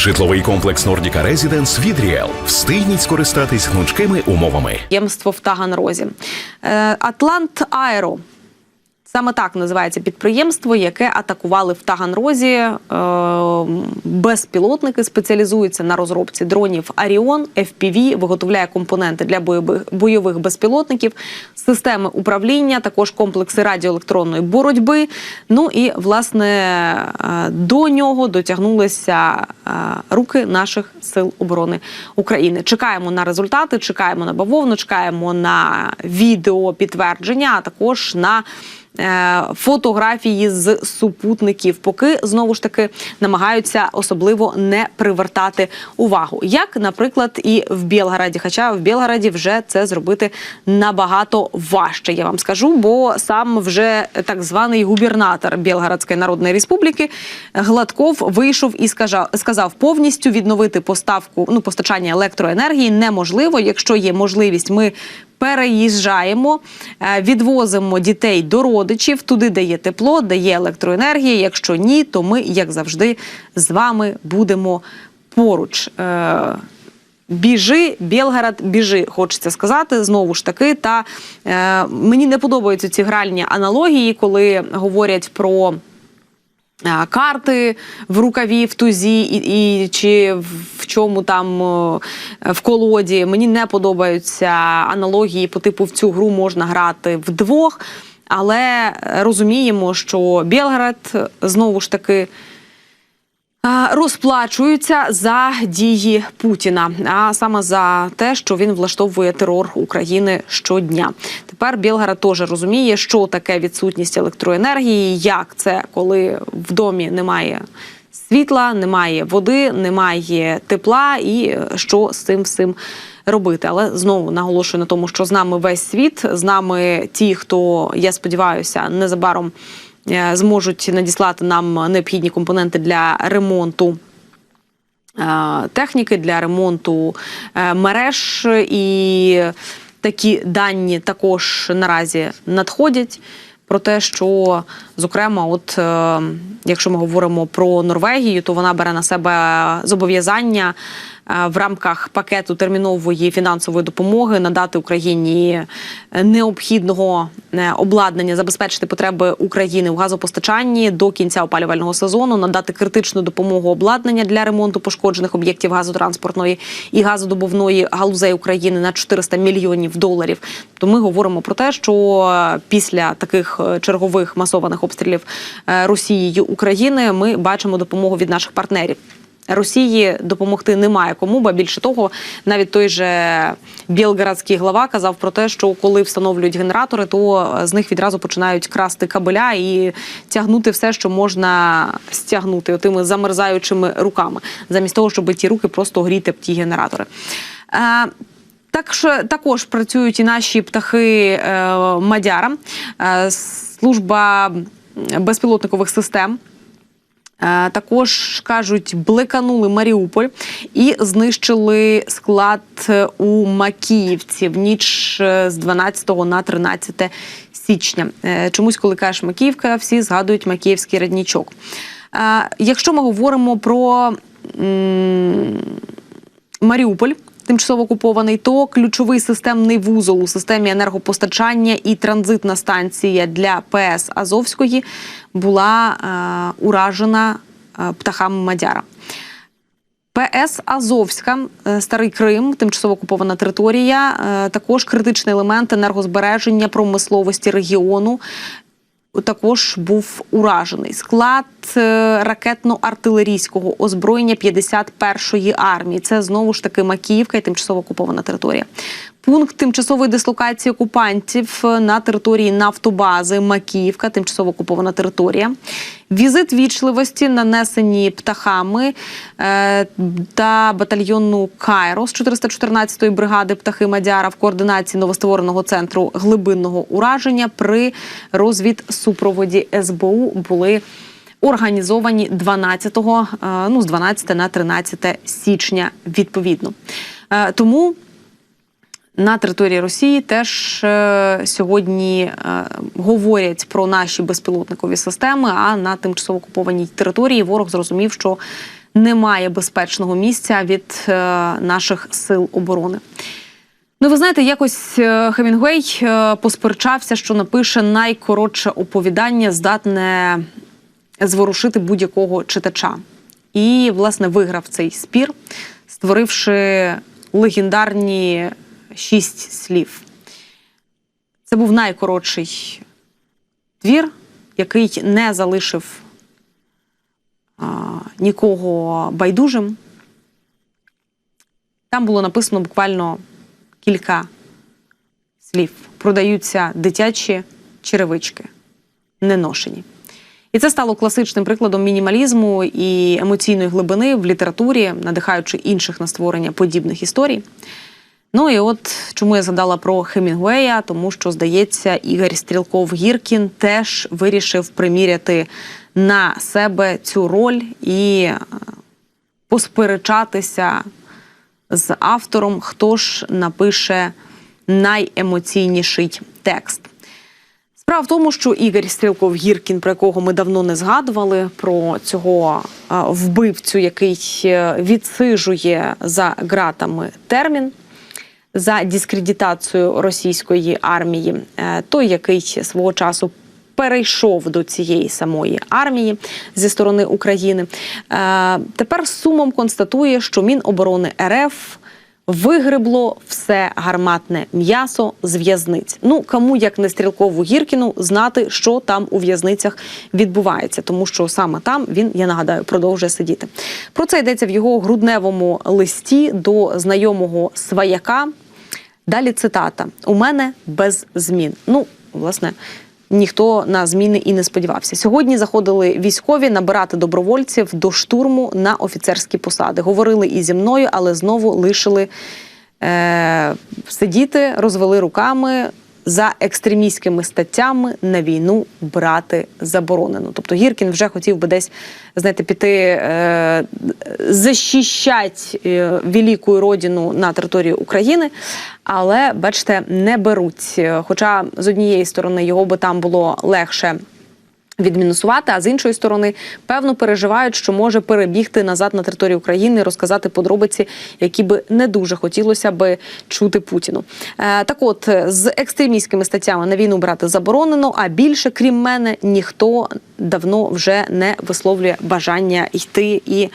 Житловий комплекс Nordica Residence від Ріел. Встигніть скористатись гнучкими умовами. Ємство в Таганрозі. Е, Атлант Аеро. Саме так називається підприємство, яке атакували в Таганрозі. Е, Безпілотники спеціалізуються на розробці дронів Аріон, FPV, виготовляє компоненти для бойових, безпілотників, системи управління, також комплекси радіоелектронної боротьби. Ну і власне е, до нього дотягнулися е, руки наших сил оборони України. Чекаємо на результати, чекаємо на бавовну, чекаємо на відео підтвердження, а також на фотографії з супутників, поки знову ж таки намагаються особливо не привертати увагу. Як, наприклад, і в Білгороді, хоча в Білгороді вже це зробити набагато важче, я вам скажу, бо сам вже так званий губернатор Білгородської Народної Республіки Гладков вийшов і сказав повністю відновити поставку ну постачання електроенергії неможливо. Якщо є можливість, ми переїжджаємо, е, відвозимо дітей до родичів туди, де є тепло, де є електроенергія. Якщо ні, то ми, як завжди, з вами будемо поруч. Е, Біжи, Білгород, біжи, хочеться сказати знову ж таки. Та е, мені не подобаються ці гральні аналогії, коли говорять про карти в рукаві, в тузі і, і чи в чому там в колоді. Мені не подобаються аналогії по типу в цю гру можна грати вдвох, але розуміємо, що Білград знову ж таки. Розплачуються за дії Путіна, а саме за те, що він влаштовує терор України щодня. Тепер Білгород теж розуміє, що таке відсутність електроенергії, як це, коли в домі немає світла, немає води, немає тепла, і що з цим всім робити. Але знову наголошую на тому, що з нами весь світ, з нами ті, хто я сподіваюся, незабаром е, зможуть надіслати нам необхідні компоненти для ремонту. е, Техніки для ремонту е, мереж і такі дані також наразі надходять. Про те, що зокрема, от е, якщо ми говоримо про Норвегію, то вона бере на себе зобов'язання е, в рамках пакету термінової фінансової допомоги надати Україні необхідного е, обладнання, забезпечити потреби України у газопостачанні до кінця опалювального сезону, надати критичну допомогу обладнання для ремонту пошкоджених об'єктів газотранспортної і газодобувної галузей України на 400 мільйонів доларів. То ми говоримо про те, що після таких е, чергових масованих обстрілів е, Росією України ми бачимо допомогу від наших партнерів. Росії допомогти немає кому, бо більше того, навіть той же білгородський глава казав про те, що коли встановлюють генератори, то з них відразу починають красти кабеля і тягнути все, що можна стягнути отими замерзаючими руками, замість того, щоб ті руки просто гріти б ті генератори. Е, так що також працюють і наші птахи е, Мадяра, е, служба безпілотникових систем. Е, Також кажуть, блеканули Маріуполь і знищили склад у Макіївці в ніч е, з 12 на 13 січня. Е, Чомусь, коли кажеш Макіївка, всі згадують Макіївський раднічок. Е, Якщо ми говоримо про Маріуполь. Тимчасово окупований, то ключовий системний вузол у системі енергопостачання і транзитна станція для ПС Азовської була е, уражена е, птахами Мадяра. ПС Азовська, е, Старий Крим, тимчасово окупована територія, е, також критичний елемент енергозбереження промисловості регіону. Також був уражений склад ракетно-артилерійського озброєння 51-ї армії. Це знову ж таки Макіївка і тимчасово окупована територія. Пункт тимчасової дислокації окупантів на території нафтобази Макіївка, тимчасово окупована територія. Візит вічливості нанесені птахами е, та батальйону Кайро з 414-ї бригади птахи Мадяра в координації новоствореного центру глибинного ураження при розвідсупроводі СБУ були організовані 12, ну з 12 на 13 січня відповідно. Е, Тому на території Росії теж е, сьогодні е, говорять про наші безпілотникові системи. А на тимчасово окупованій території ворог зрозумів, що немає безпечного місця від е, наших сил оборони. Ну, ви знаєте, якось е, Хемінгуей е, посперечався, що напише найкоротше оповідання, здатне зворушити будь-якого читача. І, власне, виграв цей спір, створивши легендарні шість слів. Це був найкоротший твір, який не залишив а, нікого байдужим. Там було написано буквально кілька слів. Продаються дитячі черевички, неношені. І це стало класичним прикладом мінімалізму і емоційної глибини в літературі, надихаючи інших на створення подібних історій. Ну і от чому я згадала про Хемінгуея, тому що, здається, Ігор Стрілков Гіркін теж вирішив приміряти на себе цю роль і е, посперечатися з автором, хто ж напише найемоційніший текст. Справа в тому, що Ігор Стрілков Гіркін, про якого ми давно не згадували, про цього вбивцю, який е, відсижує за ґратами термін за дискредитацію російської армії, е, той, який свого часу перейшов до цієї самої армії зі сторони України, е, тепер з сумом констатує, що Міноборони РФ. Вигрибло все гарматне м'ясо з в'язниць. Ну кому як не стрілкову Гіркіну знати, що там у в'язницях відбувається, тому що саме там він, я нагадаю, продовжує сидіти. Про це йдеться в його грудневому листі до знайомого сваяка. Далі цитата: у мене без змін. Ну, власне. Ніхто на зміни і не сподівався. Сьогодні заходили військові набирати добровольців до штурму на офіцерські посади. Говорили і зі мною, але знову лишили е- сидіти, розвели руками. За екстремістськими статтями на війну брати заборонено. Тобто Гіркін вже хотів би десь знаєте, піти е, захищати е, велику родину на території України, але бачите, не беруть. Хоча з однієї сторони його би там було легше відмінусувати, а з іншої сторони, певно, переживають, що може перебігти назад на територію України, розказати подробиці, які би не дуже хотілося би чути Путіну. Е, так, от з екстремістськими статтями на війну брати заборонено. А більше, крім мене, ніхто давно вже не висловлює бажання йти і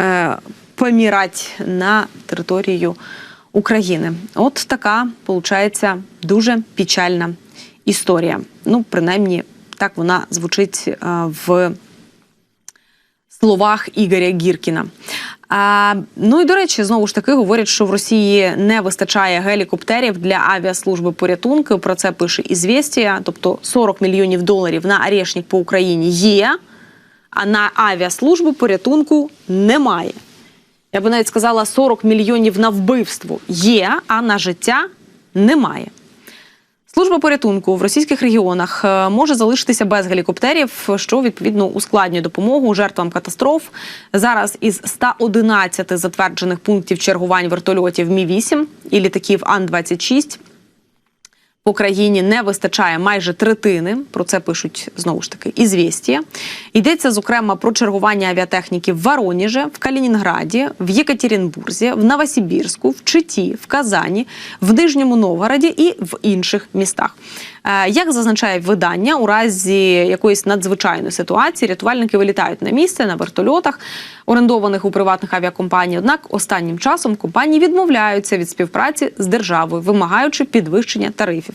е, помірати на територію України. От така виходить дуже печальна історія. Ну, принаймні. Так вона звучить е, в словах Ігоря Гіркіна. А, ну і до речі, знову ж таки говорять, що в Росії не вистачає гелікоптерів для авіаслужби порятунку. Про це пише «Ізвєстія». Тобто 40 мільйонів доларів на арешник по Україні є, а на авіаслужбу порятунку немає. Я би навіть сказала, 40 мільйонів на вбивство є, а на життя немає. Служба порятунку в російських регіонах е, може залишитися без гелікоптерів, що відповідно ускладнює допомогу жертвам катастроф. Зараз із 111 затверджених пунктів чергувань вертольотів Мі 8 і літаків Ан 26 по Україні не вистачає майже третини. Про це пишуть знову ж таки ізвістія. Йдеться зокрема про чергування авіатехніки в Вороніже, в Калінінграді, в Єкатеринбурзі, в Новосибірську, в Читі, в Казані, в Нижньому Новгороді і в інших містах. Е, Як зазначає видання, у разі якоїсь надзвичайної ситуації рятувальники вилітають на місце на вертольотах, орендованих у приватних авіакомпаній. Однак останнім часом компанії відмовляються від співпраці з державою, вимагаючи підвищення тарифів.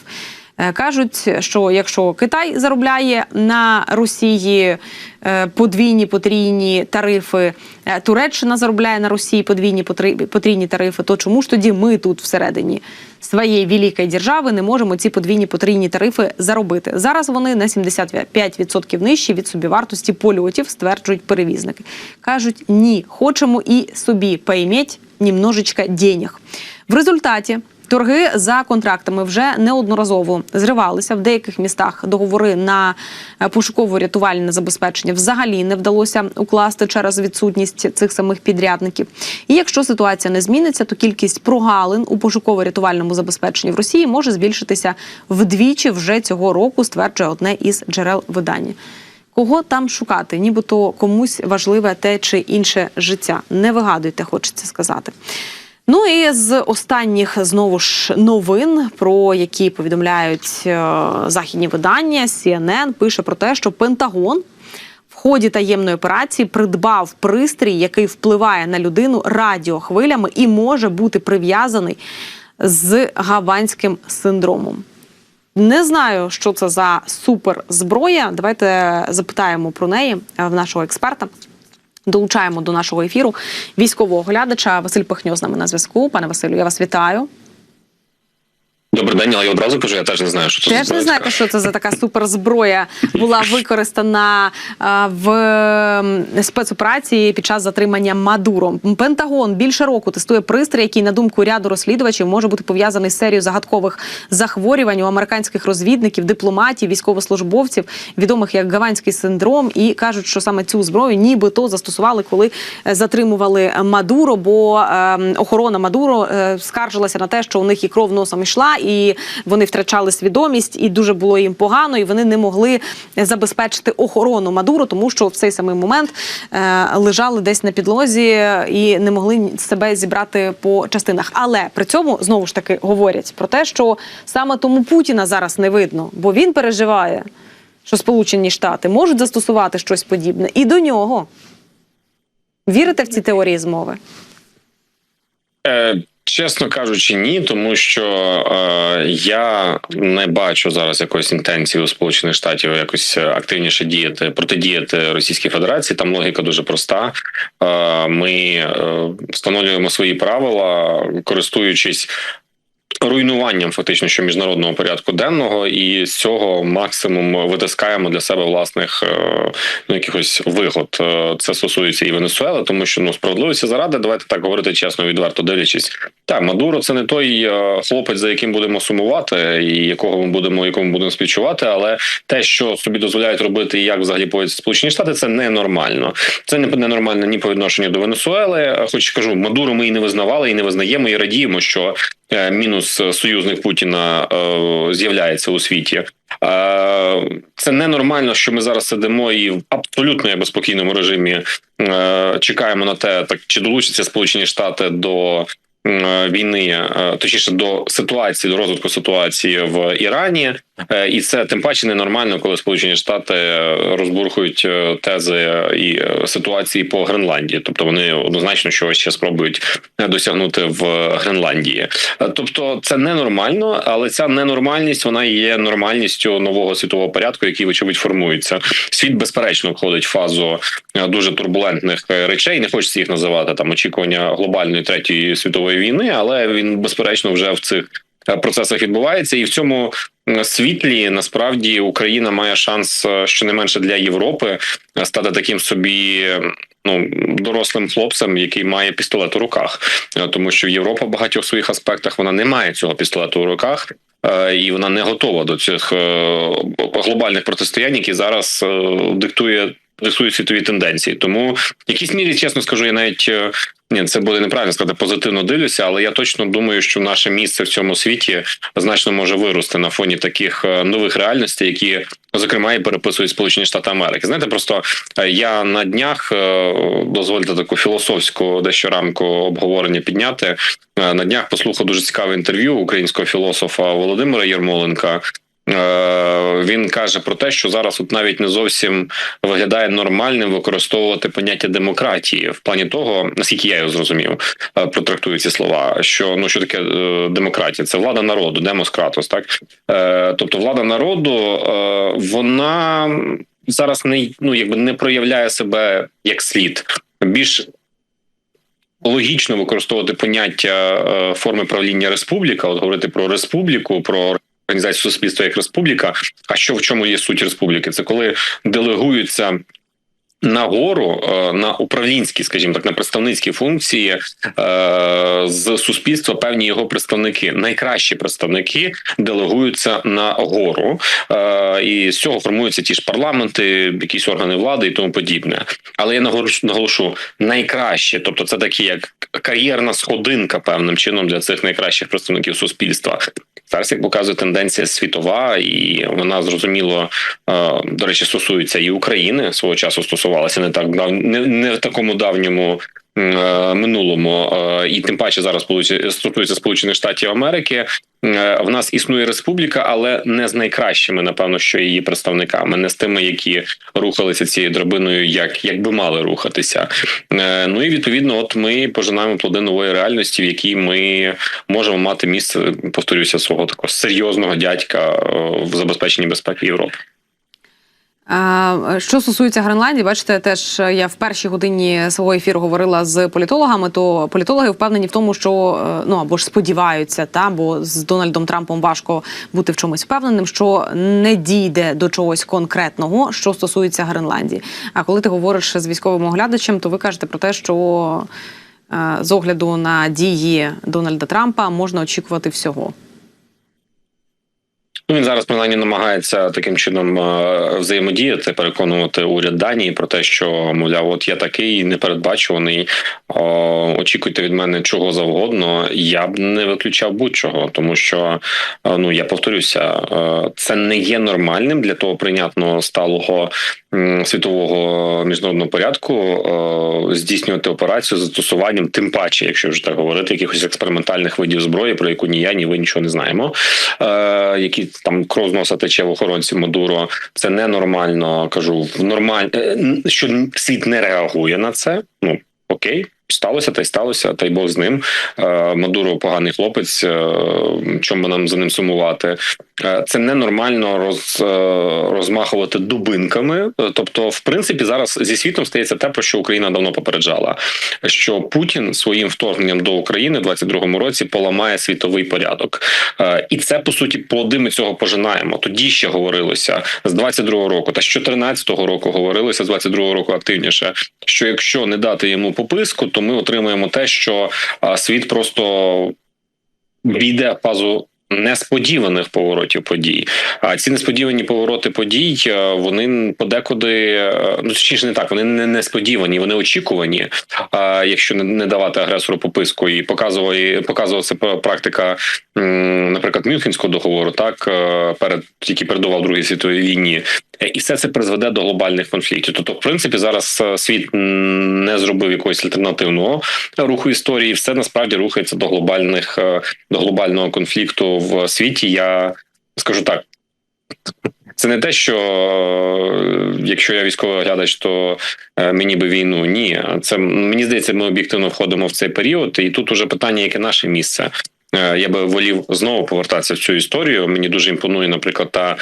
Е, Кажуть, що якщо Китай заробляє на Росії е, подвійні потрійні тарифи, е, Туреччина заробляє на Росії подвійні потрійні тарифи, то чому ж тоді ми тут всередині своєї великої держави не можемо ці подвійні потрійні тарифи заробити? Зараз вони на 75% нижчі від собівартості польотів, стверджують перевізники. Кажуть, ні, хочемо і собі поіметь немножечко денег. В результаті Торги за контрактами вже неодноразово зривалися в деяких містах. Договори на е, пошуково-рятувальне забезпечення взагалі не вдалося укласти через відсутність цих самих підрядників. І якщо ситуація не зміниться, то кількість прогалин у пошуково-рятувальному забезпеченні в Росії може збільшитися вдвічі вже цього року. Стверджує одне із джерел видання. Кого там шукати? Нібито комусь важливе те чи інше життя. Не вигадуйте, хочеться сказати. Ну і з останніх знову ж новин, про які повідомляють е, західні видання, CNN пише про те, що Пентагон в ході таємної операції придбав пристрій, який впливає на людину радіохвилями і може бути прив'язаний з гаванським синдромом. Не знаю, що це за суперзброя. Давайте запитаємо про неї е, в нашого експерта. Долучаємо до нашого ефіру військового глядача Василь Пихньо з нами на зв'язку. Пане Василю, я вас вітаю. Добрий день, але я одразу кажу, я теж не знаю, що це Теж за не знаєте, що це за така суперзброя була використана а, в ем, спецоперації під час затримання Мадуро. Пентагон більше року тестує пристрій, який, на думку ряду розслідувачів, може бути пов'язаний з серією загадкових захворювань у американських розвідників, дипломатів, військовослужбовців, відомих як гаванський синдром, і кажуть, що саме цю зброю нібито застосували, коли е, затримували Мадуро, бо е, охорона Мадуро е, скаржилася на те, що у них і кров носом йшла, і вони втрачали свідомість, і дуже було їм погано, і вони не могли забезпечити охорону Мадуро, тому що в цей самий момент е, лежали десь на підлозі і не могли себе зібрати по частинах. Але при цьому знову ж таки говорять про те, що саме тому Путіна зараз не видно, бо він переживає, що Сполучені Штати можуть застосувати щось подібне, і до нього. Вірите в ці теорії змови? Чесно кажучи, ні, тому що е, я не бачу зараз якоїсь інтенції у Сполучених Штатів якось активніше діяти, протидіяти Російській Федерації. Там логіка дуже проста. Е, ми е, встановлюємо свої правила, користуючись. Руйнуванням фактично що міжнародного порядку денного, і з цього максимум витискаємо для себе власних е, ну якихось вигод. Е, Це стосується і Венесуели, тому що ну справедливості заради, давайте так говорити чесно, відверто дивлячись. Так, Мадуро це не той е, хлопець, за яким будемо сумувати, і якого ми будемо якому будемо співчувати. Але те, що собі дозволяють робити, як взагалі поводяться Сполучені Штати, це ненормально. Це не ненормально ні по відношенню до Венесуели. Хоч кажу, Мадуро ми і не визнавали, і не визнаємо, і радіємо, що мінус союзник Путіна е, з'являється у світі. Е, Це ненормально, що ми зараз сидимо і в абсолютно я спокійному режимі е, чекаємо на те, так чи долучаться Сполучені Штати до е, війни, е, точніше до ситуації, до розвитку ситуації в Ірані. Е, І це тим паче ненормально, коли Сполучені Штати е, розбурхують е, тези і ситуації по Гренландії. Тобто вони однозначно щось ще спробують досягнути в Гренландії. Тобто це ненормально, але ця ненормальність вона є нормальністю нового світового порядку, який вочевидь формується. Світ безперечно входить в фазу дуже турбулентних речей. Не хочеться їх називати там очікування глобальної третьої світової війни, але він безперечно вже в цих процесах відбувається, і в цьому світлі насправді Україна має шанс е, щонайменше для Європи е, стати таким собі. Ну, дорослим хлопцем, який має пістолет у руках, Е, тому що Європа в багатьох своїх аспектах вона не має цього пістолету у руках, і вона не готова до цих глобальних протистоянь, які зараз диктує диктують світові тенденції. Тому в якійсь мірі, чесно скажу, я навіть е, ні, це буде неправильно сказати, позитивно дивлюся, але я точно думаю, що наше місце в цьому світі значно може вирости на фоні таких е, нових реальностей, які зокрема і переписують Сполучені Штати Америки. Знаєте, просто е, я на днях дозвольте таку філософську дещо рамку обговорення підняти. На днях послухав дуже цікаве інтерв'ю українського філософа Володимира Єрмоленка. Е, Він каже про те, що зараз от навіть не зовсім виглядає нормальним використовувати поняття демократії в плані того, наскільки я його зрозумів, е, протрактую ці слова. Що ну що таке е, демократія? Це влада народу, демос кратос, так тобто влада народу, вона зараз не ну якби не проявляє себе як слід. Більш логічно використовувати поняття форми правління республіка, от говорити про республіку, про організацію суспільства як республіка. А що в чому є суть республіки? Це коли делегуються. Нагору е, на управлінські, скажімо так, на представницькі функції е, з суспільства певні його представники, найкращі представники делегуються на гору, е, і з цього формуються ті ж парламенти, якісь органи влади і тому подібне. Але я наголошу найкраще, тобто це такі як кар'єрна сходинка певним чином для цих найкращих представників суспільства. Зараз, як показує тенденція світова, і вона зрозуміло е, до речі, стосується і України свого часу стосувалася не так не, не в такому давньому. Е, Минулому е, і тим паче зараз стосується Сполучених Штатів Америки. Е, В нас існує республіка, але не з найкращими, напевно, що її представниками, не з тими, які рухалися цією драбиною, як, як би мали рухатися. Ну і відповідно, от ми пожинаємо плоди нової реальності, в якій ми можемо мати місце, повторюся, свого такого серйозного дядька в забезпеченні безпеки Європи. Що стосується Гренландії, бачите, теж я в першій годині свого ефіру говорила з політологами. То політологи впевнені в тому, що е, ну або ж сподіваються, та бо з Дональдом Трампом важко бути в чомусь впевненим, що не дійде до чогось конкретного, що стосується Гренландії. А коли ти говориш з військовим оглядачем, то ви кажете про те, що е, з огляду на дії Дональда Трампа можна очікувати всього. Ну, він зараз принаймні намагається таким чином е, взаємодіяти, переконувати уряд Данії про те, що мовляв, от я такий непередбачуваний. о, Очікуйте від мене чого завгодно. Я б не виключав будь-чого, тому що е, ну я повторюся, е, це не є нормальним для того прийнятного сталого світового міжнародного порядку здійснювати операцію з застосуванням, тим паче, якщо вже так говорити, якихось експериментальних видів зброї, про яку ні я, ні ви нічого не знаємо. Які там кров з носа тече в охоронці Мадуро. Це ненормально. Кажу, в нормаль... е, що світ не реагує на це. Ну окей. Сталося та й сталося, та й Бог з ним. Е, Мадуро поганий хлопець. е, Чому нам за ним сумувати? Е, Це ненормально роз, розмахувати дубинками. Тобто, в принципі, зараз зі світом стається те, про що Україна давно попереджала, що Путін своїм вторгненням до України в 22-му році поламає світовий порядок, і це по суті плоди ми цього пожинаємо. Тоді ще говорилося з 22-го року, та з 14-го року говорилося з 22-го року активніше. Що якщо не дати йому пописку, то ми отримаємо те, що світ просто війде в фазу. Несподіваних поворотів подій. А ці несподівані повороти подій е, вони подекуди е, ну точніше не так. Вони не несподівані, вони очікувані. А якщо не, давати агресору пописку і показували показувалася практика, наприклад, Мюнхенського договору, так е, перед який передував Другій світовій війні, і все це призведе до глобальних конфліктів. Тобто, в принципі, зараз е, світ не зробив якогось альтернативного руху історії. Все насправді рухається до глобальних е, до глобального конфлікту в світі. Я скажу так. Це не те, що е, якщо я військовий оглядач, то е, мені би війну. Ні, це мені здається, ми об'єктивно входимо в цей період, і тут уже питання, яке наше місце. Е, Я би волів знову повертатися в цю історію. Мені дуже імпонує, наприклад, та е,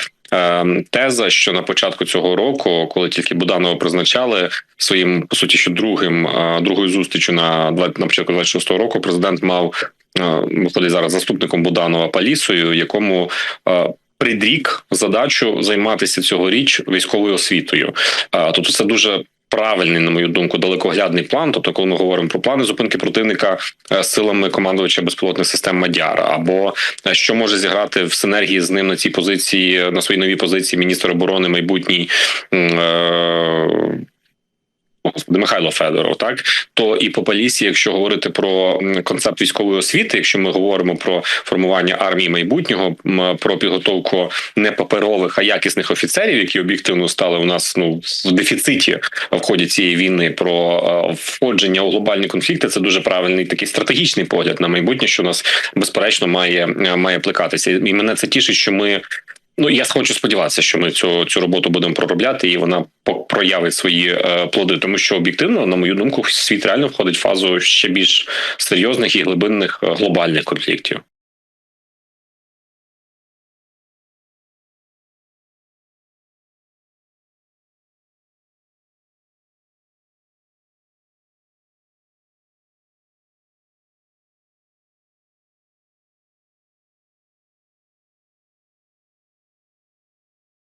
теза, що на початку цього року, коли тільки Буданова призначали своїм по суті, що другим е, другою зустрічю на 20 на початку 26-го року, президент мав е, виходить зараз заступником Буданова Палісою, якому е, Придрік задачу займатися цьогоріч військовою освітою. А, Тобто це дуже правильний, на мою думку, далекоглядний план. Тобто, коли ми говоримо про плани зупинки противника е, силами командувача безпілотних систем Мадяра, або е, що може зіграти в синергії з ним на цій позиції, на своїй новій позиції міністр оборони майбутній. е, Господи, Михайло Федоров, так то і по Полісі, якщо говорити про концепт військової освіти, якщо ми говоримо про формування армії майбутнього, про підготовку не паперових, а якісних офіцерів, які об'єктивно стали у нас ну в дефіциті в ході цієї війни, про е, входження у глобальні конфлікти, це дуже правильний такий стратегічний погляд на майбутнє, що у нас безперечно має має плекатися. І мене це тішить, що ми. Ну, я хочу сподіватися, що ми цю цю роботу будемо проробляти, і вона проявить свої е, плоди, тому що об'єктивно, на мою думку, світ реально входить в фазу ще більш серйозних і глибинних е, глобальних конфліктів.